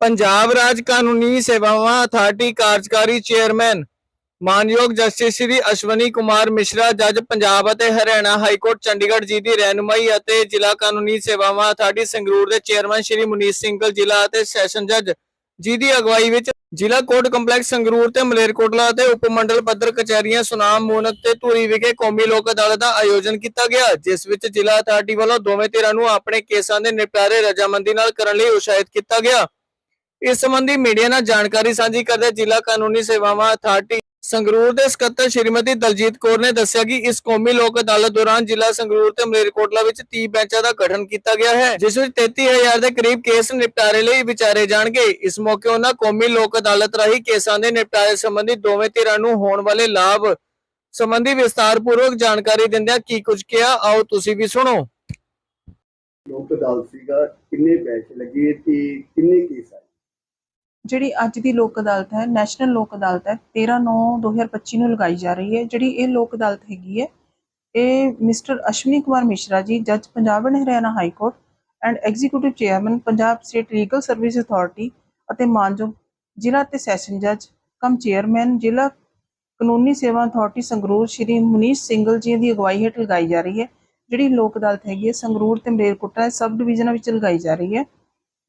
ਪੰਜਾਬ ਰਾਜ ਕਾਨੂੰਨੀ ਸੇਵਾਵਾਂ ਅਥਾਰਟੀ ਕਾਰਜਕਾਰੀ ਚੇਅਰਮੈਨ, ਮਾਨਯੋਗ ਜਸਟਿਸ ਸ਼੍ਰੀ ਅਸ਼ਵਨੀ ਕੁਮਾਰ ਮਿਸ਼ਰਾ, ਜੱਜ ਪੰਜਾਬ ਅਤੇ ਹਰਿਆਣਾ ਹਾਈ ਕੋਰਟ ਚੰਡੀਗੜ੍ਹ ਜੀ ਦੀ ਰਹਿਨੁਮਾਈ ਅਤੇ ਜ਼ਿਲ੍ਹਾ ਕਾਨੂੰਨੀ ਸੇਵਾਵਾਂ ਅਥਾਰਟੀ ਸੰਗਰੂਰ ਦੇ ਚੇਅਰਮੈਨ ਸ਼੍ਰੀ ਮੁਨੀਸ਼ ਸਿੰਘਲ ਜ਼ਿਲ੍ਹਾ ਅਤੇ ਸੈਸ਼ਨ ਜੱਜ ਜੀ ਦੀ ਅਗਵਾਈ ਵਿੱਚ ਜ਼ਿਲ੍ਹਾ ਕੋਰਟ ਕੰਪਲੈਕਸ ਸੰਗਰੂਰ ਤੇ ਮਲੇਰਕੋਟਲਾ ਅਤੇ ਉਪਮੰਡਲ ਪੱਧਰ ਕਚਹਿਰੀਆਂ ਸੁਨਾਮ ਮੂਨਕ ਤੇ ਧੂਰੀ ਵਿਖੇ ਕੌਮੀ ਲੋਕ ਅਦਾਲਤ ਦਾ ਆਯੋਜਨ ਕੀਤਾ ਗਿਆ, ਜਿਸ ਵਿੱਚ ਜ਼ਿਲ੍ਹਾ ਅਥਾਰਟੀ ਵੱਲੋਂ ਦੋਵੇਂ ਧਿਰਾਂ ਨੂੰ ਆਪਣੇ ਕੇਸਾਂ ਦੇ ਨਿਪਟਾਰੇ ਰਜਾਮੰਦੀ ਨਾਲ ਕਰਨ ਲਈ ਉਤਸ਼ਾਹਿਤ ਕੀਤਾ ਗਿਆ। ਇਸ ਸੰਬੰਧੀ ਮੀਡੀਆ ਨਾਲ ਜਾਣਕਾਰੀ ਸਾਂਝੀ ਕਰਦੇ ਜ਼ਿਲ੍ਹਾ ਕਾਨੂੰਨੀ ਸੇਵਾਵਾਂ ਅਥਾਰਟੀ ਸੰਗਰੂਰ ਦੇ ਸਕੱਤਰ ਸ਼੍ਰੀਮਤੀ ਦਲਜੀਤ ਕੌਰ ਨੇ ਦੱਸਿਆ ਕਿ ਇਸ ਕੌਮੀ ਲੋਕ ਅਦਾਲਤ ਦੌਰਾਨ ਜ਼ਿਲ੍ਹਾ ਸੰਗਰੂਰ ਤੇ ਮਲੇਰਕੋਟਲਾ ਵਿੱਚ 30 ਬੈਂਚਾਂ ਦਾ ਗਠਨ ਕੀਤਾ ਗਿਆ ਹੈ, ਜਿਸ ਵਿੱਚ 33000 ਦੇ ਕਰੀਬ ਕੇਸ ਨਿਪਟਾਰੇ ਲਈ ਵਿਚਾਰੇ ਜਾਣਗੇ। ਇਸ ਮੌਕੇ ਉਹਨਾਂ ਕੌਮੀ ਲੋਕ ਅਦਾਲਤ ਰਾਹੀਂ ਕੇਸਾਂ ਦੇ ਨਿਪਟਾਰੇ ਸੰਬੰਧੀ ਦੋਵੇਂ ਧਿਰਾਂ ਨੂੰ ਹੋਣ ਵਾਲੇ ਲਾਭ ਸੰਬੰਧੀ ਵਿਸਤਾਰਪੂਰਵਕ ਜਾਣਕਾਰੀ ਦਿੰਦਿਆਂ ਕੀ ਕੁਝ ਕਿਹਾ, ਆਓ ਤੁਸੀਂ ਵੀ ਸੁਣੋ। ਲੋਕ ਅਦਾਲਤ ਸੀਗਾ, ਕਿੰਨੇ ਪੈਸੇ ਲੱਗੇ ਤੇ ਕਿੰਨੇ ਕੇਸ ਆਏ? ਜਿਹੜੀ ਅੱਜ ਦੀ ਲੋਕ ਅਦਾਲਤ ਹੈ, ਨੈਸ਼ਨਲ ਲੋਕ ਅਦਾਲਤ ਹੈ 13/9/2025 ਨੂੰ ਲਗਾਈ ਜਾ ਰਹੀ ਹੈ। ਜਿਹੜੀ ਇਹ ਲੋਕ ਅਦਾਲਤ ਹੈਗੀ ਹੈ, ਇਹ ਮਿਸਟਰ ਅਸ਼ਵਨੀ ਕੁਮਾਰ ਮਿਸ਼ਰਾ ਜੀ, ਜੱਜ Punjab and Haryana high court and executive chairman, Punjab state legal service authority ਅਤੇ ਮਾਨਯੋਗ ਜ਼ਿਲ੍ਹਾ ਤੇ ਸੈਸ਼ਨ ਜੱਜ, ਕਮ ਚੇਅਰਮੈਨ, ਜ਼ਿਲ੍ਹਾ ਕਾਨੂੰਨੀ ਸੇਵਾ ਅਥਾਰਟੀ ਸੰਗਰੂਰ ਸ਼੍ਰੀ ਮੁਨੀਸ਼ ਸਿੰਘਲ ਜੀ ਦੀ ਅਗਵਾਈ ਹੇਠ ਲਗਾਈ ਜਾ ਰਹੀ ਹੈ। ਜਿਹੜੀ ਲੋਕ ਅਦਾਲਤ ਹੈਗੀ ਹੈ, ਸੰਗਰੂਰ ਤੇ ਮਲੇਰਕੋਟਲਾ ਸਬ ਡਿਵੀਜ਼ਨਾਂ ਵਿੱਚ ਲਗਾਈ ਜਾ ਰਹੀ ਹੈ।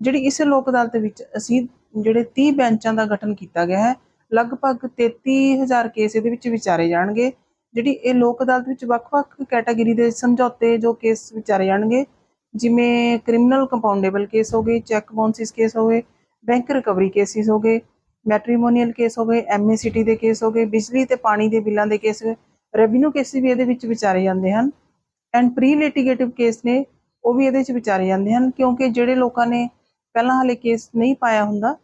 ਜਿਹੜੀ ਇਸ ਲੋਕ ਅਦਾਲਤ ਵਿੱਚ ਅਸੀਂ ਜਿਹੜੇ 30 ਬੈਂਚਾਂ ਦਾ ਗਠਨ ਕੀਤਾ ਗਿਆ ਹੈ, ਲਗਭਗ 33000 ਕੇਸ ਇਹਦੇ ਵਿੱਚ ਵਿਚਾਰੇ ਜਾਣਗੇ, ਜਿਹੜੀ ਇਹ ਲੋਕ ਅਦਾਲਤ ਵਿੱਚ ਵੱਖ-ਵੱਖ ਕੈਟਾਗਰੀ ਦੇ ਸਮਝੌਤੇ ਜੋ ਕੇਸ ਵਿਚਾਰੇ ਜਾਣਗੇ, ਜਿਵੇਂ ਕ੍ਰਿਮੀਨਲ ਕੰਪਾਊਂਡੇਬਲ ਕੇਸ ਹੋ ਗਏ, ਚੈੱਕ ਬਾਉਂਸਿਸ ਕੇਸ ਹੋ ਗਏ, ਬੈਂਕ ਰਿਕਵਰੀ ਕੇਸਿਸ ਹੋ ਗਏ, ਮੈਟ੍ਰੀਮੋਨੀਅਲ ਕੇਸ ਹੋ ਗਏ ਐਮਏਸੀਟੀ ਦੇ ਕੇਸ ਹੋ ਗਏ, ਬਿਜਲੀ ਤੇ ਪਾਣੀ ਦੇ ਬਿੱਲਾਂ ਦੇ ਕੇਸ, ਰੈਵਨਿਊ ਕੇਸ ਵੀ ਇਹਦੇ ਵਿੱਚ ਵਿਚਾਰੇ ਜਾਂਦੇ ਹਨ, ਐਂਡ ਪ੍ਰੀ ਲਿਟੀਗੇਟਿਵ ਕੇਸ ਨੇ ਉਹ ਵੀ ਇਹਦੇ ਵਿੱਚ ਵਿਚਾਰੇ ਜਾਂਦੇ ਹਨ, ਕਿਉਂਕਿ ਜਿਹੜੇ ਲੋਕਾਂ ਨੇ ਪਹਿਲਾਂ ਹਾਲੇ ਕੇਸ ਨਹੀਂ ਪਾਇਆ ਹੁੰਦਾ,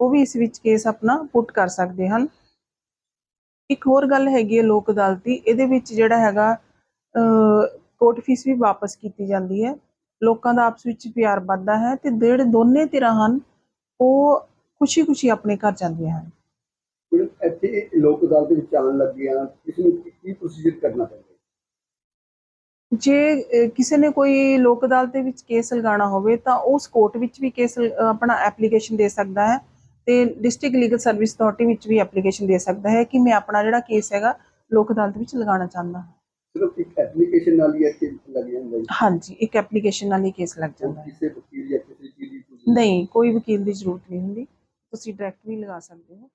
ਉਹ ਵੀ ਇਸ ਵਿੱਚ ਕੇਸ ਆਪਣਾ ਪੁੱਟ ਕਰ ਸਕਦੇ ਹਨ। ਇੱਕ ਹੋਰ ਗੱਲ ਹੈਗੀ ਹੈ ਲੋਕ ਅਦਾਲਤ, ਇਹਦੇ ਵਿੱਚ ਜਿਹੜਾ ਹੈਗਾ ਕੋਰਟ ਫੀਸ ਵੀ ਵਾਪਸ ਕੀਤੀ ਜਾਂਦੀ ਹੈ। ਲੋਕਾਂ ਦਾ ਆਪਸ ਵਿੱਚ ਪਿਆਰ ਵੱਧਦਾ ਹੈ ਤੇ ਜਿਹੜੇ ਦੋਨੇ ਧਿਰਾਂ ਹਨ, ਉਹ ਖੁਸ਼ੀ-ਖੁਸ਼ੀ ਆਪਣੇ ਘਰ ਜਾਂਦੀਆਂ ਹਨ। ਇੱਥੇ ਲੋਕ ਅਦਾਲਤ ਵਿੱਚ ਆਉਣ ਲੱਗੇ ਇਸ ਨੂੰ ਕੀ ਪ੍ਰੋਸੀਜਰ ਕਰਨਾ ਪੈਂਦਾ? ਜੇ ਕਿਸੇ ਨੇ ਕੋਈ ਲੋਕ ਅਦਾਲਤ ਦੇ ਵਿੱਚ ਕੇਸ ਲਗਾਉਣਾ ਹੋਵੇ ਤਾਂ ਉਸ ਕੋਰਟ ਵਿੱਚ ਵੀ ਕੇਸ ਆਪਣਾ ਐਪਲੀਕੇਸ਼ਨ ਦੇ ਸਕਦਾ ਹੈ ਤੇ ਡਿਸਟ੍ਰਿਕਟ ਲੀਗਲ ਸਰਵਿਸ ਅਥਾਰਟੀ ਵਿੱਚ ਵੀ ਐਪਲੀਕੇਸ਼ਨ ਦੇ ਸਕਦਾ ਹੈ ਕਿ ਮੈਂ ਆਪਣਾ ਜਿਹੜਾ ਕੇਸ ਹੈਗਾ ਲੋਕ ਅਦਾਲਤ ਵਿੱਚ ਲਗਾਉਣਾ ਚਾਹੁੰਦਾ ਹਾਂ। ਸਿਰਫ ਇੱਕ ਐਪਲੀਕੇਸ਼ਨ ਨਾਲ ਹੀ ਇੱਥੇ ਲੱਗ ਜਾਂਦਾ ਹੈ ਹਾਂਜੀ ਇੱਕ ਐਪਲੀਕੇਸ਼ਨ ਨਾਲ ਹੀ ਕੇਸ ਲੱਗ ਜਾਂਦਾ ਹੈ। ਕਿਸੇ ਵਕੀਲ ਜਾਂ ਕਿਸੇ ਚੀਜ਼ ਦੀ procedure ਨਹੀਂ ਕੋਈ ਵਕੀਲ ਦੀ ਜ਼ਰੂਰਤ ਨਹੀਂ ਹੁੰਦੀ। ਤੁਸੀਂ ਡਾਇਰੈਕਟ ਵੀ ਲਗਾ ਸਕਦੇ ਹੋ।